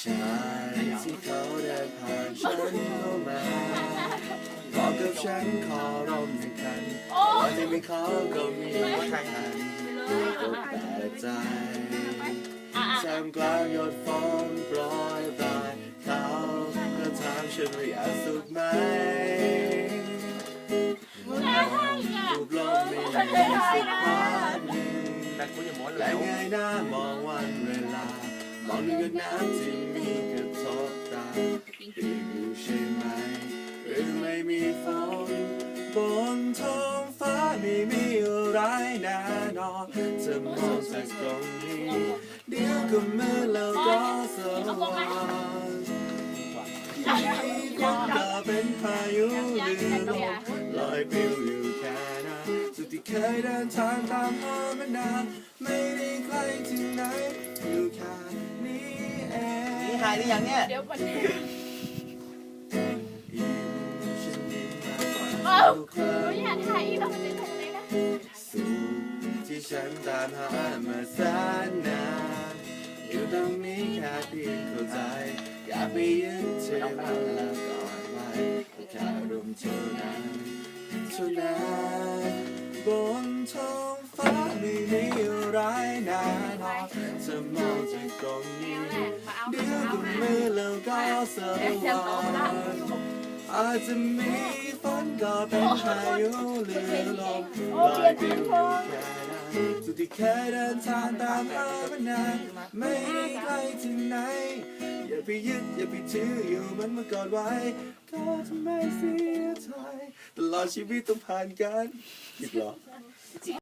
ชายที่เขาเดินผ่านฉันเข้ามาบอกกับฉันขอร่มหนึ่งคันโอ้วันที่ไม่ขอก็มีใครหันก็แปลกใจอะท่ามกลางหยดฝนโปรยปลายเขาก็ถามฉันว่าอยากสุขไหมรูปโลกไม่มีสักวันแต่คุณอย่าม้วนและแล้วไงหน้ามองวันเวลา มองดูกับน้ำที่มีกระทบตาปีกอยู่ใช่ไหม หรือไม่มีฝนบนท้องฟ้าไม่มีอะไรแน่นอนจะมองจากตรงนี้ เดี๋ยวก็มืดแล้วก็สว่างคนก็เป็นพายุลือลมลอยปลิวอยู่แค่นั้นสุดที่เคยเดินทางตามหามานานไม่ได้ไกลถึ นี่ายหรือยังเนี่ย เดี๋ยววันนี้ยิ้มฉันเอ้าหนูอยากถ่ายอีกแล้วมันจะทำไงนะสุขที่ฉันตามหามาแสนนานอยู่ตรงนี้แค่เพียงเข้าใจ อยากไปยึดเธอมาแล้วกอดไว้แค่รวมเท่านั้นเท่านั้นบนท้องฟ้าไม่มีอะไรแน่นอนจะมองจากตรงนี้ ก็เดี๋ยวจะว่าตกละงอาจจะมีฝนก็เป็นพายุหรือลมลอยปลิวอยแค่สุดที่เคยเดินทางตามหามานานไม่ไกลถึงไหน อย่าไปยึดอย่าไปถืออยู่มันมาก่อนไว้ ก็จะไม่เสียใจตลอดชีวิตต้องผ่านกันอีกเหรอ